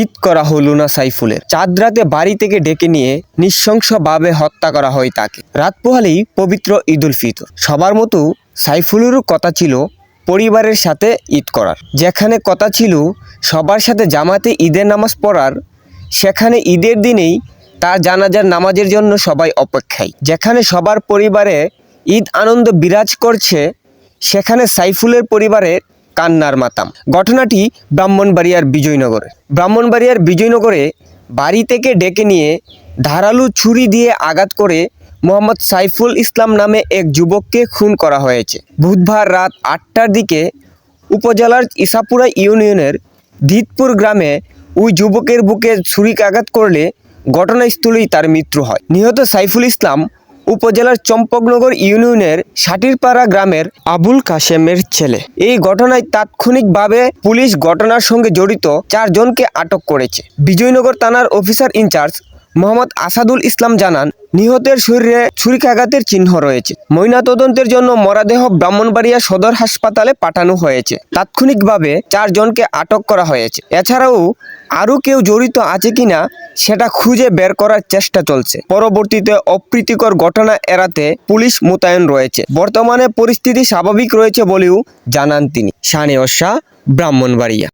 ঈদ করা হলো না সাইফুলের। চাঁদ রাতে বাড়ি থেকে ডেকে নিয়ে নৃশংসভাবে হত্যা করা হয় তাকে। রাত পোহালেই পবিত্র ঈদ উল ফিতর। সবার মতো সাইফুলেরও কথা ছিল পরিবারের সাথে ঈদ করার। যেখানে কথা ছিল সবার সাথে জামাতে ঈদের নামাজ পড়ার, সেখানে ঈদের দিনেই তার জানাজার নামাজের জন্য সবাই অপেক্ষায়। যেখানে সবার পরিবারে ঈদ আনন্দ বিরাজ করছে, সেখানে সাইফুলের পরিবারের কান্নার মাতাম। ঘটনাটি ব্রাহ্মণবাড়িয়ার বিজয়নগরে। ব্রাহ্মণবাড়িয়ার বিজয়নগরে বাড়ি থেকে ডেকে নিয়ে ধারালো ছুরি দিয়ে আঘাত করে মোহাম্মদ সাইফুল ইসলাম নামে এক যুবককে খুন করা হয়েছে। বুধবার রাত আটটার দিকে উপজেলার ইসাপুরা ইউনিয়নের দিতপুর গ্রামে ওই যুবকের বুকে ছুরিকাঘাত করলে ঘটনাস্থলেই তার মৃত্যু হয়। নিহত সাইফুল ইসলাম উপজেলার চম্পকনগর ইউনিয়নের সাটিরপাড়া গ্রামের আবুল কাশেমের ছেলে। এই ঘটনায় তাৎক্ষণিকভাবে পুলিশ ঘটনার সঙ্গে জড়িত চারজনকে আটক করেছে। বিজয়নগর থানার officer in charge Mohammad Asadul Islam জানান, নিহতের শরীরে ছুরিকাঘাতের চিহ্ন রয়েছে। ময়নাতদন্তের জন্য মরাদেহ ব্রাহ্মণবাড়িয়া সদর হাসপাতালে পাঠানো হয়েছে। তাৎক্ষণিকভাবে চারজনকে আটক করা হয়েছে। এছাড়াও আরও কেউ জড়িত আছে কিনা সেটা খুঁজে বের করার চেষ্টা চলছে। পরবর্তীতে অপ্রীতিকর ঘটনা এড়াতে পুলিশ মোতায়েন রয়েছে। বর্তমানে পরিস্থিতি স্বাভাবিক রয়েছে বলেও জানান তিনি। শানে শাহ, ব্রাহ্মণবাড়িয়া।